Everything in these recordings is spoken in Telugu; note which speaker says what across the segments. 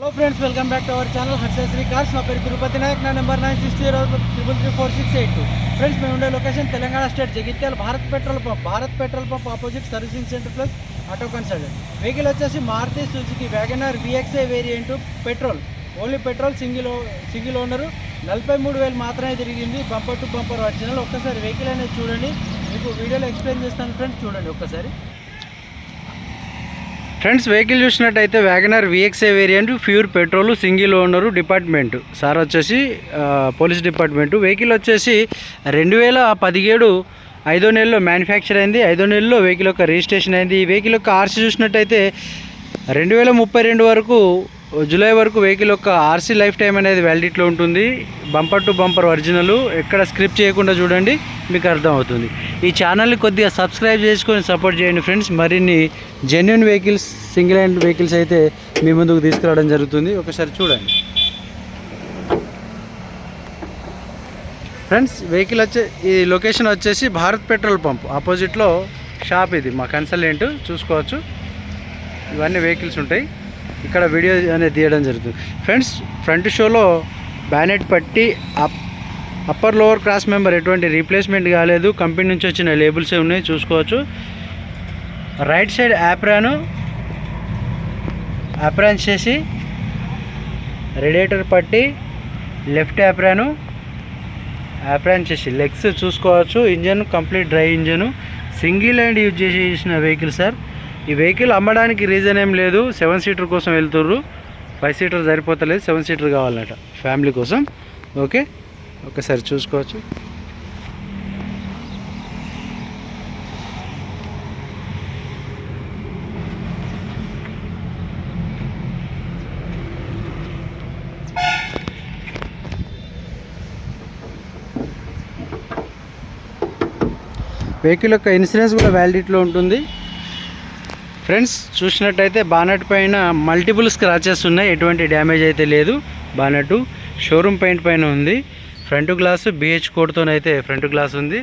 Speaker 1: Hello friends welcome back to our channel Harshasri cars నా పేరు తిరుపతి నాయక్. నా number nine six zero triple three four six eight two friends మేము ఉండే location Telangana state Jagtial Bharat petrol pump Bharat petrol pump opposite servicing centre plus auto consultant vehicle వచ్చేసి Maruti Suzuki WagonR VXI variant petrol only petrol single single owner నలభై మూడు వేలు మాత్రమే తిరిగింది. బంపర్ టు బంపర్ ఒరిజినల్ ఒక్కసారి వెహికల్ అనేది చూడండి. మీకు వీడియోలో ఎక్స్ప్లెయిన్ చేస్తాను ఫ్రెండ్స్ చూడండి ఒక్కసారి. ఫ్రెండ్స్ వెహికల్ చూసినట్టయితే WagonR VXI variant pure petrol single owner department sir వచ్చేసి పోలీస్ డిపార్ట్మెంటు వెహికల్ వచ్చేసి రెండు వేల పదిహేడు ఐదో నెలలో మ్యానుఫ్యాక్చర్ అయింది. ఐదో నెలలో వెహికల్ యొక్క రిజిస్ట్రేషన్ అయింది. ఈ వెహికల్ యొక్క ఆర్సీ చూసినట్టయితే రెండు వేల ముప్పై రెండు వరకు జూలై వరకు వెహికల్ యొక్క ఆర్సీ లైఫ్ టైం అనేది వ్యాలిడిటీలో ఉంటుంది. బంపర్ టు బంపర్ ఒరిజినల్ ఎక్కడ స్క్రిప్ట్ చేయకుండా చూడండి మీకు అర్థమవుతుంది. ఈ ఛానల్ని కొద్దిగా సబ్స్క్రైబ్ చేసుకొని సపోర్ట్ చేయండి ఫ్రెండ్స్. మరిన్ని genuine vehicles single hand vehicles అయితే మీ ముందుకు తీసుకురావడం జరుగుతుంది. ఒకసారి చూడండి. ఫ్రెండ్స్ వెహికల్ వచ్చే ఈ లొకేషన్ వచ్చేసి భారత్ పెట్రోల్ పంప్. ఆపోజిట్లో షాప్ ఇది మా కన్సల్టెంట్. చూసుకోవచ్చు. ఇవన్నీ వెహికల్స్ ఉంటాయి. ఇక్కడ వీడియో అనేది తీయడం జరుగుతుంది. ఫ్రెండ్స్ ఫ్రంట్ షోలో బ్యానెట్ పట్టి up upper lower cross member ఎటువంటి రీప్లేస్మెంట్ కాలేదు. కంపెనీ నుంచి వచ్చిన లేబుల్సే ఉన్నాయి చూసుకోవచ్చు. రైట్ సైడ్ యాప్రాను యాప్రాన్ చేసి రేడియేటర్ పట్టి లెఫ్ట్ యాప్రాను యాప్రాన్ చేసి లెగ్స్ చూసుకోవచ్చు. Engine complete dry engine. Single hand use చేసిన వెహికల్ సార్. ఈ వెహికల్ అమ్మడానికి రీజన్ ఏం లేదు. సెవెన్ సీటర్ కోసం వెళ్తుర్రు. ఫైవ్ సీటర్ సరిపోతలేదు. సెవెన్ సీటర్ కావాలన్నట ఫ్యామిలీ కోసం. ఓకే ఒకసారి చూసుకోవచ్చు. వెహికల్ యొక్క ఇన్సూరెన్స్ కూడా వ్యాలిడిటీలో ఉంటుంది. ఫ్రెండ్స్ చూసినట్టయితే బానెట్ పైన మల్టిపుల్ స్క్రాచెస్ ఉన్నాయి. ఎటువంటి డ్యామేజ్ అయితే లేదు. బానెట్ షోరూమ్ పెయింట్ పైన ఉంది. ఫ్రంట్ గ్లాస్ బిహెచ్ కోడ్తోనైతే ఫ్రంట్ గ్లాస్ ఉంది.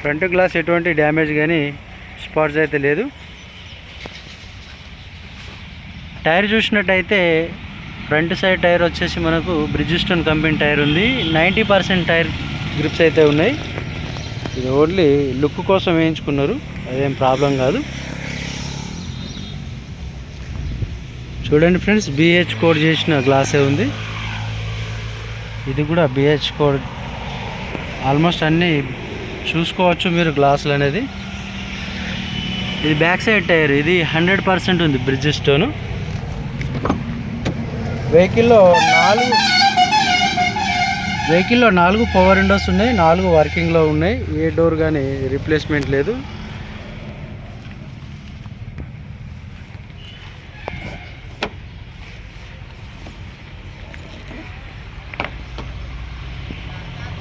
Speaker 1: ఫ్రంట్ గ్లాస్ ఎటువంటి డ్యామేజ్ కానీ స్పాట్స్ అయితే లేదు. టైర్ చూసినట్టయితే ఫ్రంట్ సైడ్ టైర్ వచ్చేసి మనకు బ్రిడ్జిస్టోన్ కంపెనీ టైర్ ఉంది. నైంటీ పర్సెంట్ టైర్ గ్రిప్స్ అయితే ఉన్నాయి. ఇది ఓన్లీ లుక్ కోసం వేయించుకున్నారు. అదేం ప్రాబ్లం కాదు. చూడండి ఫ్రెండ్స్ బిహెచ్ కోడ్ చేసిన గ్లాసే ఉంది. ఇది కూడా బిహెచ్ కోడ్ ఆల్మోస్ట్ అన్నీ చూసుకోవచ్చు మీరు గ్లాసులు అనేది. ఇది బ్యాక్ సైడ్ టైర్ ఇది హండ్రెడ్ పర్సెంట్ ఉంది బ్రిడ్జ్ స్టోను వెహికల్లో నాలుగు వెహికల్లో నాలుగు పవర్ విండోస్ ఉన్నాయి నాలుగు వర్కింగ్లో ఉన్నాయి. ఏ డోర్ కానీ రీప్లేస్మెంట్ లేదు.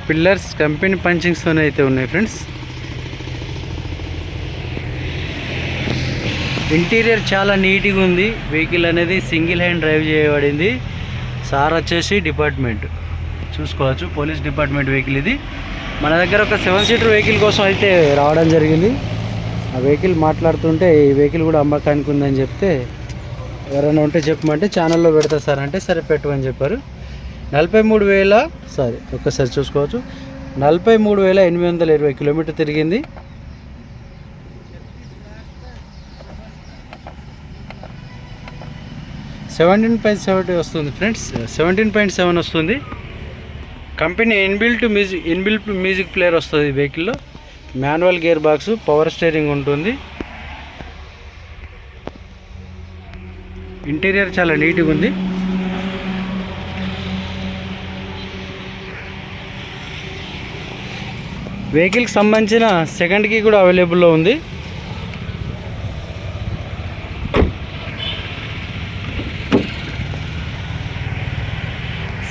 Speaker 1: పిల్లర్స్ కంపెనీ పంచింగ్స్తోనే అయితే ఉన్నాయి ఫ్రెండ్స్. ఇంటీరియర్ చాలా నీట్గా ఉంది. వెహికల్ అనేది సింగిల్ హ్యాండ్ డ్రైవ్ చేయబడింది. సార్ వచ్చేసి డిపార్ట్మెంట్. చూసుకోవచ్చు పోలీస్ డిపార్ట్మెంట్ వెహికల్ ఇది. మన దగ్గర ఒక సెవెన్ సీటర్ వెహికల్ కోసం అయితే రావడం జరిగింది. ఆ వెహికల్ మాట్లాడుతుంటే ఈ వెహికల్ కూడా అమ్మకానికి ఉందని చెప్తే ఎవరైనా ఉంటే చెప్పమంటే ఛానల్లో పెడతా సార్ అంటే సరే పెట్టమని చెప్పారు. నలభై మూడు వేల సారీ ఒక్కసారి చూసుకోవచ్చు. నలభై మూడు వేల ఎనిమిది వందల ఇరవై కిలోమీటర్ తిరిగింది. సెవెంటీన్ పాయింట్ సెవెంటీ వస్తుంది ఫ్రెండ్స్. సెవెంటీన్ పాయింట్ సెవెన్ వస్తుంది. Company inbuilt music inbuilt music player వస్తుంది ఈ వెహికల్లో. Manual gear box power steering ఉంటుంది. ఇంటీరియర్ చాలా నీట్గా ఉంది. వెహికల్కి సంబంధించిన సెకండ్కి కూడా అవైలబుల్లో ఉంది.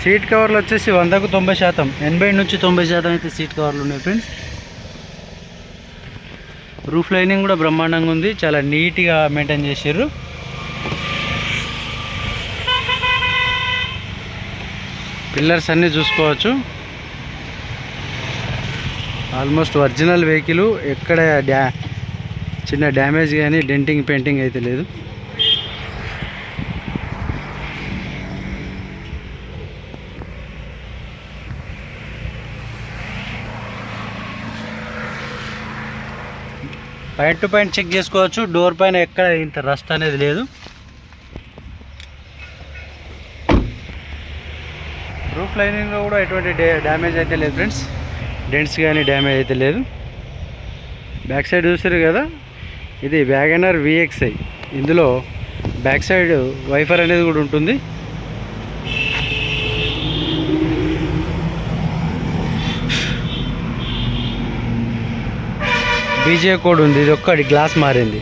Speaker 1: సీట్ కవర్లు వచ్చేసి వందకు తొంభై శాతం ఎనభై నుంచి తొంభై శాతం అయితే సీట్ కవర్లు ఉన్నాయి ఫ్రెండ్స్. రూఫ్ లైనింగ్ కూడా బ్రహ్మాండంగా ఉంది చాలా నీట్గా మెయింటైన్ చేసారు పిల్లర్స్ అన్నీ చూసుకోవచ్చు. ఆల్మోస్ట్ ఒరిజినల్ వెహికల్ ఎక్కడ డ్యా చిన్న డ్యామేజ్ కానీ డెంటింగ్ పెయింటింగ్ అయితే లేదు. పాయింట్ టు పాయింట్ చెక్ చేసుకోవచ్చు. డోర్ పైన ఎక్కడ ఇంత రస్ట్ అనేది లేదు. రూఫ్ లైనింగ్లో కూడా ఎటువంటి డ్యామేజ్ అయితే లేదు ఫ్రెండ్స్ డెంట్స్ కానీ డ్యామేజ్ అయితే లేదు. బ్యాక్ సైడ్ చూసారు కదా ఇది వ్యాగనర్ విఎక్స్ఐ. ఇందులో బ్యాక్ సైడ్ వైఫర్ అనేది కూడా ఉంటుంది. బీజే కోడ్ ఉంది ఇది ఒక్కటి గ్లాస్ మారింది.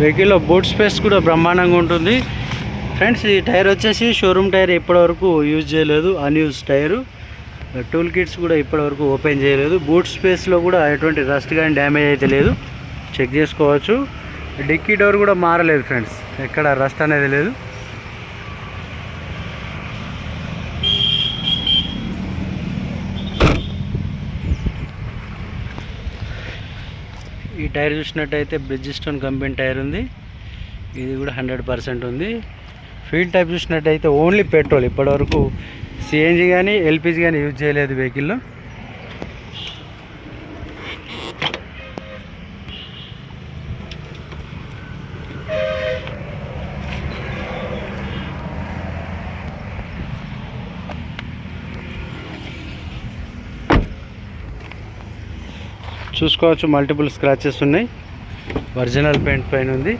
Speaker 1: వెహికల్లో బూట్ స్పేస్ కూడా బ్రహ్మాండంగా ఉంటుంది. ఫ్రెండ్స్ ఈ టైర్ వచ్చేసి షోరూమ్ టైర్ ఇప్పటివరకు యూజ్ చేయలేదు. Unused tyre. టూల్ కిట్స్ కూడా ఇప్పటివరకు ఓపెన్ చేయలేదు. బూట్ స్పేస్లో కూడా ఎటువంటి రస్ట్ కానీ డ్యామేజ్ అయితే లేదు. చెక్ చేసుకోవచ్చు. డిక్కీ డోర్ కూడా మారలేదు ఫ్రెండ్స్. ఎక్కడ రస్ట్ అనేది లేదు. ఈ టైర్ చూసినట్టయితే బ్రిడ్జిస్టోన్ కంపెనీ టైర్ ఉంది. ఇది కూడా హండ్రెడ్ పర్సెంట్ ఉంది. ఫీల్ టైప్ చూసినట్టయితే ఓన్లీ పెట్రోల్ ఇప్పటివరకు. సిఎన్జి కానీ ఎల్పిజి కానీ యూజ్ చేయలేదు వెహికల్లో. చూసుకోవచ్చు. మల్టిపుల్ స్క్రాచెస్ ఉన్నాయి. ఒరిజినల్ పెయింట్ పైన ఉంది.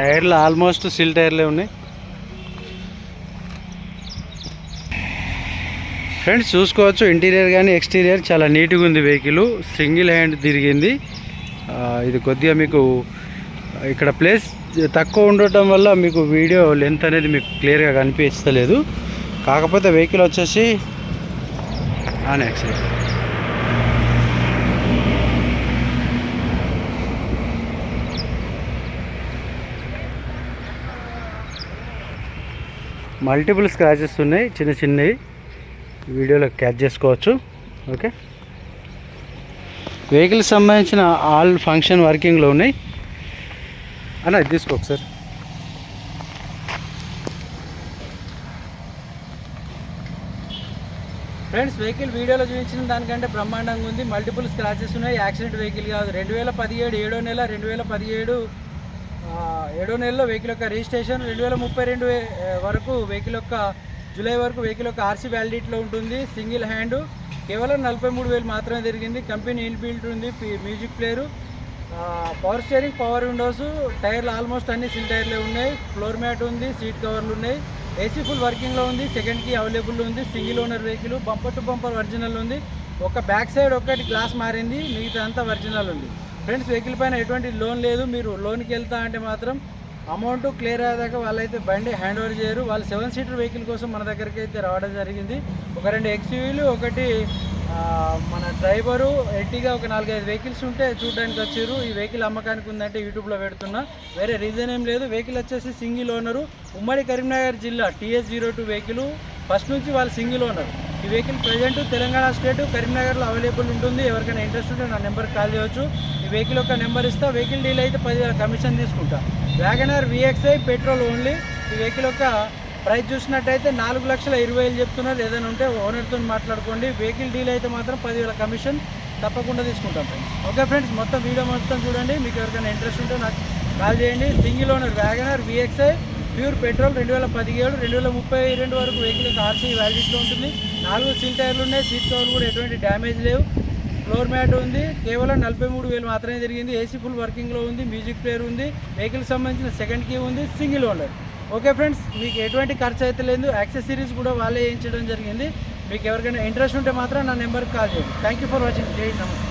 Speaker 1: టైర్లు ఆల్మోస్ట్ సిల్ టైర్లే ఉన్నాయి. ఫ్రెండ్స్ చూసుకోవచ్చు ఇంటీరియర్ కానీ ఎక్స్టీరియర్ చాలా నీట్గా ఉంది వెహికల్. సింగిల్ హ్యాండ్ తిరిగింది. ఇది కొద్దిగా మీకు ఇక్కడ ప్లేస్ తక్కువ ఉండటం వల్ల మీకు వీడియో లెంత్ అనేది మీకు క్లియర్గా కనిపిస్తలేదు. కాకపోతే వెహికల్ వచ్చేసి ఆన్ యాక్సిడెంట్ మల్టిపుల్ స్క్రాచెస్ ఉన్నాయి చిన్న చిన్నవి. వీడియోలో క్యాచ్ చేసుకోవచ్చు. ఓకే? వెహికల్ సంబంధించిన ఆల్ ఫంక్షన్ వర్కింగ్లో ఉన్నాయి. అన్న ఇది తీసుకో సార్ ఫ్రెండ్స్ వెహికల్ వీడియోలో చూపించిన దానికంటే బ్రహ్మాండంగా ఉంది. మల్టిపుల్ స్క్రాచెస్ ఉన్నాయి. యాక్సిడెంట్ వెహికల్ కాదు. రెండు వేల పదిహేడు ఏడో నెల రెండు వేల పదిహేడు ఏడో నెలలో వెహికల్ యొక్క రిజిస్ట్రేషన్ రెండు వేల ముప్పై రెండు వరకు వెహికల్ యొక్క జూలై వరకు వెహికల్ యొక్క ఆర్సీ వ్యాలిడిటీలో ఉంటుంది సింగిల్ హ్యాండ్. కేవలం నలభై మూడు వేలు మాత్రమే జరిగింది. కంపెనీ ఇన్బిల్ట్ ఉంది music player. Power steering power windows టైర్లు ఆల్మోస్ట్ అన్ని సిల్ టైర్లే ఉన్నాయి. ఫ్లోర్ మ్యాట్ ఉంది సీట్ కవర్లు ఉన్నాయి. ఏసీ ఫుల్ వర్కింగ్లో ఉంది సెకండ్కి అవైలబుల్ ఉంది single owner vehicle bumper to bumper original ఉంది. ఒక బ్యాక్ సైడ్ ఒకటి గ్లాస్ మారింది మిగతా అంతా ఒరిజినల్ ఉంది. ఫ్రెండ్స్ వెహికల్ పైన ఎటువంటి లోన్ లేదు. మీరు లోన్కి వెళ్తా అంటే మాత్రం అమౌంట్ క్లియర్ అయ్యేదాకా వాళ్ళైతే బండి హ్యాండ్ ఓవర్ చేయరు. వాళ్ళు సెవెన్ సీటర్ వెహికల్ కోసం మన దగ్గరికి అయితే రావడం జరిగింది. ఒక రెండు ఎక్స్యూవీలు ఒకటి మన డ్రైవరు ఎట్టిగా ఒక నాలుగైదు వెహికల్స్ ఉంటే చూడడానికి వచ్చారు. ఈ వెహికల్ అమ్మకానికి ఉందంటే యూట్యూబ్లో పెడుతున్నా. వేరే రీజన్ ఏం లేదు. వెహికల్ వచ్చేసి సింగిల్ ఓనరు. ఉమ్మడి కరీంనగర్ జిల్లా TS zero two vehicle. First నుంచి వాళ్ళు సింగిల్ ఓనర్. ఈ వెహికల్ ప్రజెంట్ తెలంగాణ స్టేట్ కరీంనగర్లో అవైలబుల్ ఉంటుంది. ఎవరికైనా ఇంట్రెస్ట్ ఉంటే నా నెంబర్కి కాల్ చేయవచ్చు ఈ వెహికల్ యొక్క నెంబర్ ఇస్తా. వెహికల్ డీల్ అయితే పది కమిషన్ తీసుకుంటా. వ్యాగనర్ విఎక్స్ఐ పెట్రోల్ ఓన్లీ ఈ వెహికల్ యొక్క ప్రైస్ చూసినట్టయితే నాలుగు లక్షల ఇరవై వేలు చెప్తున్నారు. ఏదైనా ఉంటే ఓనర్తో మాట్లాడుకోండి. వెహికల్ డీల్ అయితే మాత్రం పదివేల కమిషన్ తప్పకుండా తీసుకుంటాం ఫ్రెండ్స్ ఓకే ఫ్రెండ్స్ మొత్తం వీడియో మొత్తం చూడండి. మీకు ఎవరికైనా ఇంట్రెస్ట్ ఉంటే నాకు కాల్ చేయండి. Single owner WagonR VXI pure petrol రెండు వేల పదిహేడు రెండు వేల ముప్పై రెండు వరకు వెహికల్ ఆర్సీ వ్యాలిడిటీలో ఉంటుంది. నాలుగు సీల్ టైర్లు ఉన్నాయి సీట్ కవర్లు కూడా ఎటువంటి డ్యామేజ్ లేవు. ఫ్లోర్ మ్యాట్ ఉంది కేవలం నలభై మూడు వేలు మాత్రమే జరిగింది. ఏసీ ఫుల్ వర్కింగ్లో ఉంది మ్యూజిక్ ప్లేయర్ ఉంది వెహికల్ సంబంధించిన సెకండ్ కీ ఉంది సింగిల్ ఓనర్. ఓకే ఫ్రెండ్స్ మీకు ఎటువంటి ఖర్చు అయితే లేదు యాక్సెసరీస్ కూడా వాళ్ళే వేయించడం జరిగింది. మీకు ఎవరికైనా ఇంట్రెస్ట్ ఉంటే మాత్రం నా నెంబర్కి కాల్ చేయండి. థ్యాంక్ యూ ఫర్ వాచింగ్ జై నమస్తే.